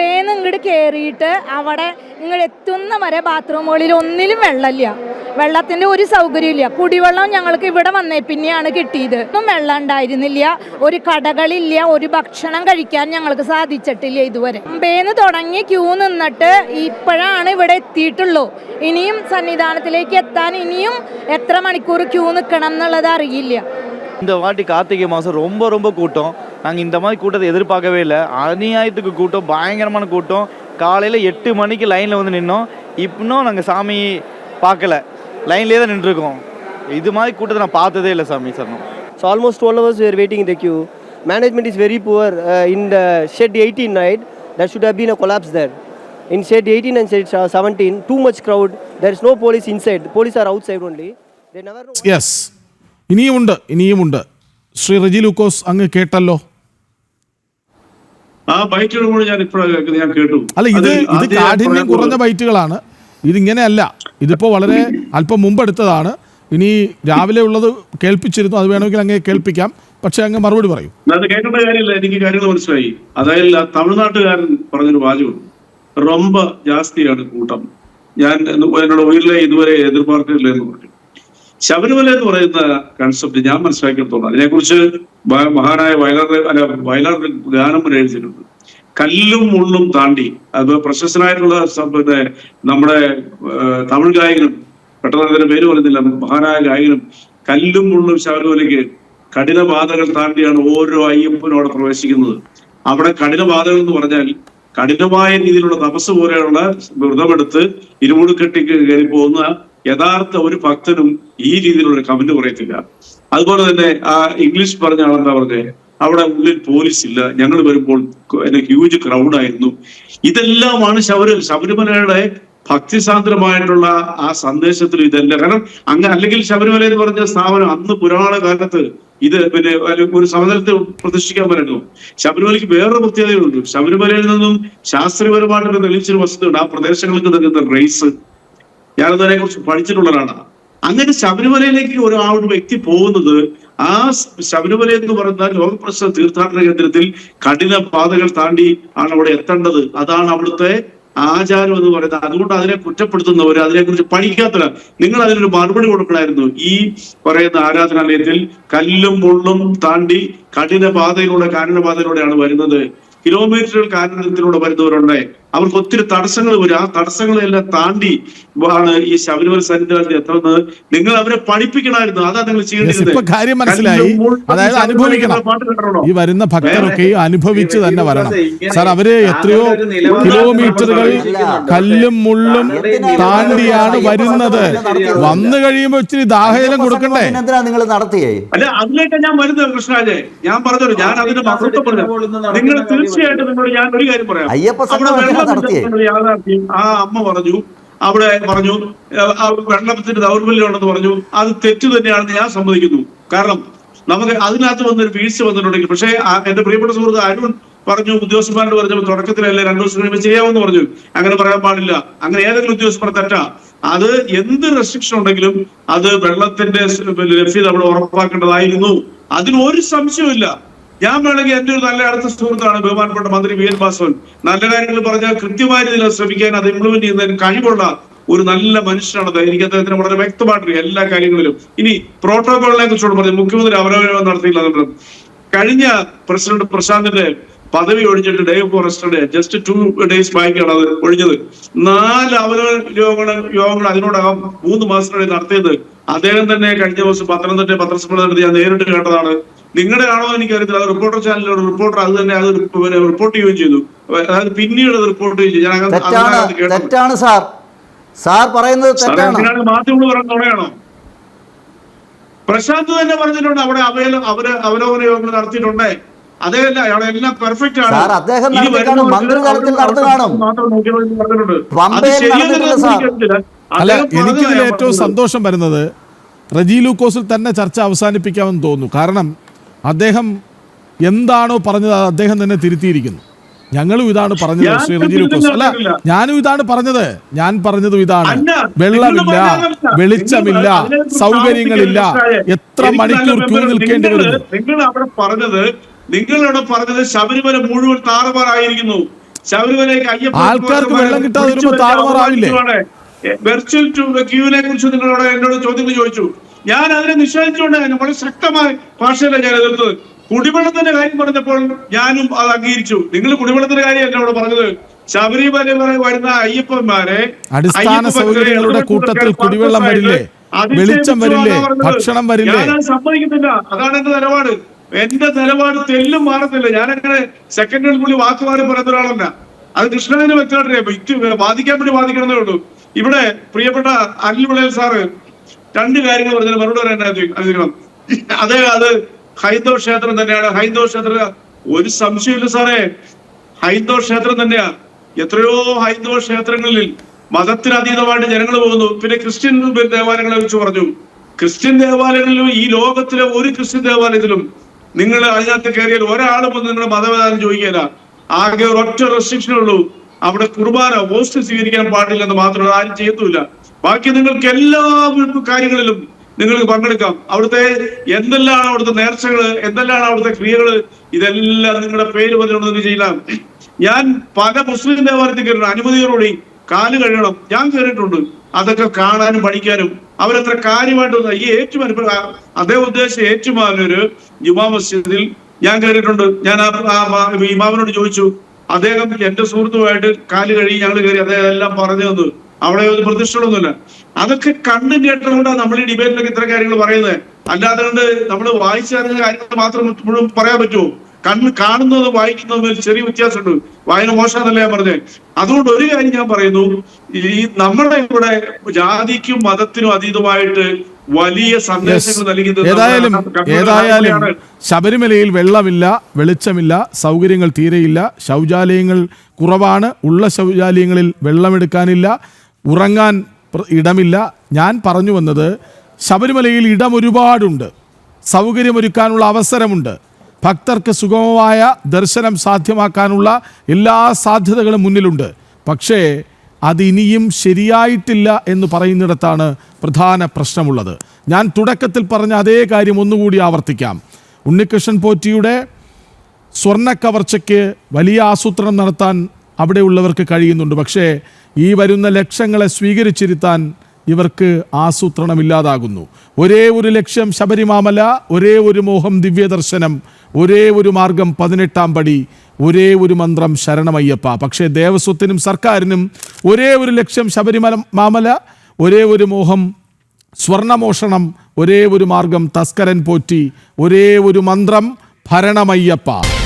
മുമ്പേന്ന് ഇങ്ങോട്ട് കയറിയിട്ട് അവിടെ നിങ്ങൾ എത്തുന്ന വരെ ബാത്റൂമുകളിൽ ഒന്നിലും വെള്ളമില്ല. വെള്ളത്തിന്റെ ഒരു സൗകര്യമില്ല കുടിവെള്ളം ഞങ്ങൾക്ക് ഇവിടെ വന്നേ പിന്നെയാണ് കിട്ടിയത്. ഒന്നും വെള്ളം ഉണ്ടായിരുന്നില്ല. ഒരു കടകളില്ല. ഒരു ഭക്ഷണം കഴിക്കാൻ ഞങ്ങൾക്ക് സാധിച്ചിട്ടില്ല ഇതുവരെ. മുമ്പേന്ന് തുടങ്ങി ക്യൂ നിന്നിട്ട് ഇപ്പോഴാണ് ഇവിടെ എത്തിയിട്ടുള്ളൂ. ഇനിയും സന്നിധാനത്തിലേക്ക് എത്താൻ ഇനിയും എത്ര മണിക്കൂർ ക്യൂ നിൽക്കണം എന്നുള്ളത് അറിയില്ല. இந்த வாட்டி கார்த்திகை மாதம் ரொம்ப ரொம்ப கூட்டம். நாங்கள் இந்த மாதிரி கூட்டத்தை எதிர்பார்க்கவே இல்லை. அநியாயத்துக்கு கூட்டம் பயங்கரமான கூட்டம். காலையில் எட்டு மணிக்கு லைனில் வந்து நின்னோம். இன்னும் நாங்கள் சாமி பார்க்கல. லைன்லேயே தான் நின்றுருக்கோம். இது மாதிரி கூட்டத்தை நான் பார்த்ததே இல்லை சாமி சரணம். So almost twelve hours we're waiting the queue management is very poor in the shed eighteen night that should have been a collapse there in shed eighteen and shed seventeen too much crowd there is no police inside police are out side only they never S ഇനിയുമുണ്ട് ഇനിയുമുണ്ട്. ശ്രീ റജി ലൂക്കോസ് അങ്ങ് കേട്ടല്ലോ. ആ ബൈറ്റുകൾ ഞാൻ ഇപ്പോഴാണ് ഞാൻ കേട്ടു. അല്ല ഇത് ഇത് കാഠിന്യം കുറഞ്ഞ ബൈറ്റുകളാണ്. ഇതിങ്ങനെയല്ല. ഇതിപ്പോ വളരെ അല്പം മുമ്പ് എടുത്തതാണ് ഇനി രാവിലെ ഉള്ളത് കേൾപ്പിച്ചിരുന്നു അത് വേണമെങ്കിൽ അങ്ങ് കേൾപ്പിക്കാം. പക്ഷെ അങ്ങ് മറുപടി പറയും. അത് കേൾക്കേണ്ട കാര്യമില്ല എനിക്ക് കാര്യങ്ങൾ മനസ്സിലായി. അതായത് തമിഴ്നാട്ടുകാരൻ പറഞ്ഞൊരു വാചകം. റൊമ്പ ജാസ്തിയാണ് കൂട്ടം. ഞാൻ എന്നോട് ഉയരിലെ ഇതുവരെ എതിർപ്പാർക്കില്ല എന്ന് പറഞ്ഞു. ശബരിമല എന്ന് പറയുന്ന കൺസെപ്റ്റ് ഞാൻ മനസ്സിലാക്കിയെടുത്തോളാം അതിനെക്കുറിച്ച് മഹാനായ വയലാർ അല്ല വയലാർ ഗാനം വരെ കല്ലും മുള്ളും താണ്ടി അത് പ്രശസ്തനായിട്ടുള്ള പിന്നെ നമ്മുടെ തമിഴ് ഗായകനും പെട്ടെന്ന് അതിന്റെ പേര് പറയുന്നില്ല മഹാനായ ഗായകനും കല്ലും മുള്ളും ശബരിമലയ്ക്ക് കഠിനബാധകൾ താണ്ടിയാണ് ഓരോ അയ്യപ്പനും അവിടെ പ്രവേശിക്കുന്നത്. അവിടെ കഠിനബാധകൾ എന്ന് പറഞ്ഞാൽ കഠിനമായ രീതിയിലുള്ള തപസ് പോലെയുള്ള വ്രതമെടുത്ത് ഇരുമുടുക്കെട്ടിക്ക് കെട്ടി കയറി പോകുന്ന യഥാർത്ഥ ഒരു ഭക്തനും ഈ രീതിയിലുള്ള കമന്റ് പറയത്തില്ല അതുപോലെ തന്നെ ആ ഇംഗ്ലീഷ് പറഞ്ഞ ആളെന്താ പറഞ്ഞേ? അവിടെ ഉള്ളിൽ പോലീസ് ഇല്ല. ഞങ്ങൾ വരുമ്പോൾ ഹ്യൂജ് ക്രൗഡായിരുന്നു ഇതെല്ലാമാണ് ശബരി ശബരിമലയുടെ ഭക്തിസാന്ദ്രമായിട്ടുള്ള ആ സന്ദേശത്തിൽ ഇതല്ല. കാരണം അങ്ങ് അല്ലെങ്കിൽ ശബരിമല എന്ന് പറഞ്ഞ സ്ഥാപനം അന്ന് പുരാണ കാലത്ത് ഇത് പിന്നെ ഒരു- സമതലത്തിൽ പ്രതിഷ്ഠിക്കാൻ പറ്റുന്നു ശബരിമലയ്ക്ക് വേറൊരു പ്രത്യേകതയുണ്ട്. ശബരിമലയിൽ നിന്നും ശാസ്ത്രീയപരമായിട്ട് തെളിയിച്ചൊരു വസ്തുണ്ട് ആ പ്രദേശങ്ങൾക്ക് നൽകുന്ന റേസ് ഞാനതിനെ കുറിച്ച് പഠിച്ചിട്ടുള്ളതാണ് അങ്ങനെ ശബരിമലയിലേക്ക് ഒരു ആ ഒരു വ്യക്തി പോകുന്നത് ആ ശബരിമല എന്ന് പറയുന്ന ലോകപ്രശ്ന തീർത്ഥാടന കേന്ദ്രത്തിൽ കഠിന പാതകൾ താണ്ടി ആണ് അവിടെ എത്തേണ്ടത്. അതാണ് അവിടുത്തെ ആചാരം എന്ന് പറയുന്നത്. അതുകൊണ്ട് അതിനെ കുറ്റപ്പെടുത്തുന്നവർ അതിനെക്കുറിച്ച് പഠിക്കാത്തവർ നിങ്ങൾ അതിനൊരു മറുപടി കൊടുക്കണമായിരുന്നു ഈ പറയുന്ന ആരാധനാലയത്തിൽ കല്ലും മുള്ളും താണ്ടി കഠിന പാതയിലൂടെ കാനന പാതയിലൂടെയാണ് വരുന്നത്. കിലോമീറ്ററുകൾ കാനനത്തിലൂടെ വരുന്നവരുണ്ട്. അവർക്ക് ഒത്തിരി തടസ്സങ്ങൾ വരും. ആ തടസ്സങ്ങളെല്ലാം താണ്ടി ആണ് ഈ ശബരിമല സന്നിധാനത്തിൽ എത്തുന്നത്. നിങ്ങൾ അവരെ പഠിപ്പിക്കണമായിരുന്നു. അതാ നിങ്ങൾ ചെയ്യേണ്ടത് ഇപ്പൊ കാര്യം മനസ്സിലായി. കല്ലും മുള്ളും അതായത് അനുഭവിക്കണം. ഈ വരുന്ന ഭക്തരൊക്കെ അനുഭവിച്ച് തന്നെ വരണം. സാർ അവർ എത്രയോ കിലോമീറ്ററുകൾ കല്ലും മുള്ളും താണ്ടിയാണ് വരുന്നത്. വന്നു കഴിയുമ്പോ ഇച്ചിരി ദാഹജലം കൊടുക്കണ്ടേ? നിങ്ങൾ നടത്തിയേ? അല്ല അതിലേക്ക് ഞാൻ വരുന്നത് കൃഷ്ണാജെ. ഞാൻ പറഞ്ഞു ഞാൻ അതിന്റെ മഹത്വം പറഞ്ഞു നിങ്ങൾ തീർച്ചയായിട്ടും നിങ്ങളോട് ഞാൻ ഒരു കാര്യം പറയാം. അയ്യപ്പ നടത്തിയേ? യാഥാർത്ഥ്യം ആ അമ്മ പറഞ്ഞു അവിടെ പറഞ്ഞു വെള്ളത്തിന്റെ ദൗർബല്യം ഉണ്ടെന്ന് പറഞ്ഞു അത് തെറ്റ് തന്നെയാണെന്ന് ഞാൻ സമ്മതിക്കുന്നു. കാരണം നമുക്ക് അതിനകത്ത് വന്നൊരു വീഴ്ച വന്നിട്ടുണ്ടെങ്കിൽ പക്ഷേ എന്റെ പ്രിയപ്പെട്ട സുഹൃത്ത് അരുൺ പറഞ്ഞു ഉദ്യോഗസ്ഥന്മാരോട് പറഞ്ഞു തുടക്കത്തിലല്ലേ രണ്ടു ദിവസം കഴിയുമ്പോൾ ചെയ്യാമെന്ന് പറഞ്ഞു. അങ്ങനെ പറയാൻ പാടില്ല. അങ്ങനെ ഏതെങ്കിലും ഉദ്യോഗസ്ഥർ തെറ്റാ. അത് എന്ത് റെസ്ട്രിക്ഷൻ ഉണ്ടെങ്കിലും അത് വെള്ളത്തിന്റെ ലഭ്യത നമ്മൾ ഉറപ്പാക്കേണ്ടതായിരുന്നു. അതിന് ഒരു സംശയവുമില്ല. ഞാൻ വേണമെങ്കിൽ എന്റെ ഒരു നല്ല അടുത്ത സുഹൃത്താണ് ബഹുമാനപ്പെട്ട മന്ത്രി വി എൻ വാസവൻ. നല്ല കാര്യങ്ങൾ പറഞ്ഞാൽ കൃത്യമായ രീതിയിൽ ശ്രമിക്കാൻ അത് ഇംപ്ലിമെന്റ് ചെയ്യുന്നതിന് കഴിവുള്ള ഒരു നല്ല മനുഷ്യനാണ് എനിക്ക് അദ്ദേഹത്തിന് വളരെ വ്യക്തമായിട്ട് എല്ലാ കാര്യങ്ങളിലും. ഇനി പ്രോട്ടോകോളിനെ കുറിച്ചോട് പറഞ്ഞു മുഖ്യമന്ത്രി അവലോകനം നടത്തിയില്ല കഴിഞ്ഞ പ്രസിഡന്റ് പ്രശാന്തിന്റെ പദവി ഒഴിഞ്ഞിട്ട് day of day just two days ബാക്കാണ് അത് ഒഴിഞ്ഞത്. നാല് അവലോകന യോഗങ്ങൾ യോഗങ്ങൾ അതിനോടകം മൂന്ന് മാസത്തിനുള്ളിൽ നടത്തിയത്. അദ്ദേഹം തന്നെ കഴിഞ്ഞ ദിവസം പത്തനംതിട്ട പത്രസമ്മേളനം നടത്തി ഞാൻ നേരിട്ട് കേട്ടതാണ്. നിങ്ങളുടെ ആണോ എന്ന് എനിക്കറിയത്തില്ല. അത് റിപ്പോർട്ടർ ചാനലിലൊരു റിപ്പോർട്ടർ അത് തന്നെ അത് റിപ്പോർട്ട് ചെയ്യുകയും ചെയ്തു. അതായത് പിന്നീട് അത് റിപ്പോർട്ട് ചെയ്യും ചെയ്തു. തെറ്റാണ് സാർ. സാർ പറയുന്നത് തെറ്റാണ്. മാധ്യമങ്ങൾ പറയുന്നത് നുണയാണോ പ്രശാന്ത് തന്നെ പറഞ്ഞിട്ടുണ്ട് അവിടെ അവയല അവർ അവലോകന യോഗങ്ങൾ നടത്തിയിട്ടുണ്ട്. അതേയല്ല അവിടെ എല്ലാം പെർഫെക്റ്റ് ആണ്. സാർ, അദ്ദേഹം മന്ത്രി തലത്തിൽ കാണും, നടന്നു അല്ല എനിക്കിതിൽ ഏറ്റവും സന്തോഷം വരുന്നത് റജി ലൂക്കോസിൽ തന്നെ ചർച്ച അവസാനിപ്പിക്കാമെന്ന് തോന്നുന്നു. കാരണം അദ്ദേഹം എന്താണോ പറഞ്ഞത് അത് അദ്ദേഹം തന്നെ തിരുത്തിയിരിക്കുന്നു. ഞങ്ങളും ഇതാണ് പറഞ്ഞത് ശ്രീ റജി ലൂക്കോസ് അല്ല ഞാനും ഇതാണ് പറഞ്ഞത്. ഞാൻ പറഞ്ഞതും ഇതാണ്. വെള്ളമില്ല വെളിച്ചമില്ല സൗകര്യങ്ങളില്ല. എത്ര മണിക്കൂർ ക്യൂ നിൽക്കേണ്ടി വരുന്നു? നിങ്ങൾ അവിടെ പറഞ്ഞത് നിങ്ങളവിടെ പറഞ്ഞത് ശബരിമല മുഴുവൻ താറുമാറായിരിക്കുന്നു ശബരിമലയ്ക്ക് ആൾക്കാർക്ക് വെള്ളം കിട്ടാതെ താറുമാറാവില്ലേ? വെർച്വൽ ക്യൂവിനെ കുറിച്ച് നിങ്ങളോട് എന്നോട് ചോദ്യങ്ങൾ ചോദിച്ചു. ഞാൻ അതിനെ നിഷേധിച്ചുകൊണ്ട് വളരെ ശക്തമായി ഭാഷയിലെ ഞാൻ എതിർത്തത് കുടിവെള്ളത്തിന്റെ കാര്യം പറഞ്ഞപ്പോൾ ഞാനും അത് അംഗീകരിച്ചു. നിങ്ങൾ കുടിവെള്ളത്തിന്റെ കാര്യമല്ല അവിടെ പറഞ്ഞത്. ശബരിമല വരെ വരുന്ന അയ്യപ്പന്മാരെ അടിസ്ഥാന സൗകര്യങ്ങളുടെ കൂട്ടത്തിൽ കുടിവെള്ളം വരില്ലേ? വെളിച്ചം വരില്ലേ? ഭക്ഷണം വരില്ലേ? ഞാൻ സമ്മതിക്കുന്നില്ല. അതാണ് എന്റെ നിലപാട്. എന്റെ നിലപാട് തെല്ലും മാറത്തില്ല. ഞാനങ്ങനെ സെക്കൻഡുകൾക്കുള്ളിൽ വാക്ക് മാറി പറയുന്ന ഒരാളല്ല. അത് കൃഷ്ണനെ വ്യക്തമായിട്ട് ബാധിക്കാൻ വേണ്ടി ബാധിക്കണമെന്നേ ഉള്ളൂ. ഇവിടെ പ്രിയപ്പെട്ട അനിൽ വിളയൽ സാറ് രണ്ട് കാര്യങ്ങൾ പറഞ്ഞാൽ മറുപടി പറയാൻ അനുവദിക്കണം അതേ അത് ഹൈന്ദവ ക്ഷേത്രം തന്നെയാണ്. ഹൈന്ദവ ക്ഷേത്ര ഒരു സംശയമില്ല സാറേ. ഹൈന്ദവ ക്ഷേത്രം തന്നെയാ. എത്രയോ ഹൈന്ദവ ക്ഷേത്രങ്ങളിൽ മതത്തിനതീതമായിട്ട് ജനങ്ങൾ പോകുന്നു. പിന്നെ ക്രിസ്ത്യൻ ദേവാലയങ്ങളെ കുറിച്ച് പറഞ്ഞു. ക്രിസ്ത്യൻ ദേവാലയങ്ങളിലും ഈ ലോകത്തിലെ ഒരു ക്രിസ്ത്യൻ ദേവാലയത്തിലും നിങ്ങൾ അതിനകത്ത് കയറിയാൽ ഒരാളും വന്ന് നിങ്ങളുടെ മതവേദാനം ചോദിക്കില്ല ആകെ ഒരൊറ്റ റെസ്ട്രിക്ഷനേ ഉള്ളൂ. അവിടെ കുർബാന പോസ്റ്റ് സ്വീകരിക്കാൻ പാടില്ലെന്ന് മാത്രമേ ആരും ചെയ്യത്തുമില്ല ബാക്കി നിങ്ങൾക്ക് എല്ലാ കാര്യങ്ങളിലും നിങ്ങൾക്ക് പങ്കെടുക്കാം. അവിടുത്തെ എന്തെല്ലാം അവിടുത്തെ നേർച്ചകൾ എന്തെല്ലാം അവിടുത്തെ ക്രിയകൾ ഇതെല്ലാം നിങ്ങളുടെ പേര് പറഞ്ഞുകൊണ്ട് ചെയ്യാം. ഞാൻ പല മുസ്ലിം ദേവാലയത്തിൽ കയറിയിട്ടുണ്ട്. അനുമതിയോടുകൂടി കാൽ കഴിയണം ഞാൻ കയറിയിട്ടുണ്ട്. അതൊക്കെ കാണാനും പഠിക്കാനും. അവരത്ര കാര്യമായിട്ട് ഈ ആ- അദ്ദേഹം ഉദ്ദേശിച്ച ഏറ്റുമാനൊരു ജുമാ മസ്ജിദിൽ ഞാൻ കയറിയിട്ടുണ്ട്. ഞാൻ ആ ഇമാമിനോട് ചോദിച്ചു. അദ്ദേഹം എന്റെ സുഹൃത്തുമായിട്ട് കാൽ കഴുകി ഞങ്ങൾ കയറി അദ്ദേഹം എല്ലാം പറഞ്ഞു തന്നു. അവിടെ ഒരു പ്രതിഷ്ഠകളൊന്നുമില്ല അതൊക്കെ കണ്ടും കേട്ടുകൊണ്ടാണ് നമ്മൾ ഈ ഡിബേറ്റിലൊക്കെ ഇത്ര കാര്യങ്ങൾ പറയുന്നത്. അല്ലാതെ കൊണ്ട് നമ്മൾ വായിച്ചറിഞ്ഞ കാര്യങ്ങൾ മാത്രം മുഴുവൻ പറയാൻ പറ്റുമോ? കണ്ണ് കാണുന്നത് വായിക്കുന്നതും ചെറിയ വ്യത്യാസമുണ്ട്. വായന മോശമാണെന്നല്ല ഞാൻ പറഞ്ഞത്. അതുകൊണ്ട് ഒരു കാര്യം ഞാൻ പറയുന്നു. ഈ നമ്മുടെ ഇവിടെ ജാതിക്കും മതത്തിനും അതീതമായിട്ട് വലിയ സന്ദേശങ്ങൾ നൽകുന്നത് ഏതായാലും ഏതായാലും ശബരിമലയിൽ വെള്ളമില്ല വെളിച്ചമില്ല സൗകര്യങ്ങൾ തീരെയില്ല ശൗചാലയങ്ങൾ കുറവാണ് ഉള്ള ശൗചാലയങ്ങളിൽ വെള്ളമെടുക്കാനില്ല. ഉറങ്ങാൻ ഇടമില്ല. ഞാൻ പറഞ്ഞു വന്നത് ശബരിമലയിൽ ഇടം ഒരുപാടുണ്ട്. സൗകര്യമൊരുക്കാനുള്ള അവസരമുണ്ട്. ഭക്തർക്ക് സുഗമമായ ദർശനം സാധ്യമാക്കാനുള്ള എല്ലാ സാധ്യതകളും മുന്നിലുണ്ട്. പക്ഷേ അത് ഇനിയും ശരിയായിട്ടില്ല എന്ന് പറയുന്നിടത്താണ് പ്രധാന പ്രശ്നമുള്ളത്. ഞാൻ തുടക്കത്തിൽ പറഞ്ഞ അതേ കാര്യം ഒന്നുകൂടി ആവർത്തിക്കാം. ഉണ്ണികൃഷ്ണൻ പോറ്റിയുടെ സ്വർണ കവർച്ചയ്ക്ക് വലിയ ആസൂത്രണം നടത്താൻ അവിടെയുള്ളവർക്ക് കഴിയുന്നുണ്ട്. പക്ഷേ ഈ വരുന്ന ലക്ഷങ്ങളെ സ്വീകരിച്ചിരുത്താൻ ഇവർക്ക് ആസൂത്രണമില്ലാതാകുന്നു. ഒരേ ഒരു ലക്ഷ്യം ശബരിമാമല ഒരേ ഒരു മോഹം ദിവ്യദർശനം ഒരേ ഒരു മാർഗം പതിനെട്ടാം പടി ഒരേ ഒരു മന്ത്രം ശരണമയ്യപ്പ. പക്ഷേ ദേവസ്വത്തിനും സർക്കാരിനും ഒരേ ഒരു ലക്ഷ്യം ശബരിമല മാമല ഒരേ ഒരു മോഹം സ്വർണമോഷണം ഒരേ ഒരു മാർഗം തസ്കരൻ പോറ്റി ഒരേ ഒരു മന്ത്രം ഭരണമയ്യപ്പ.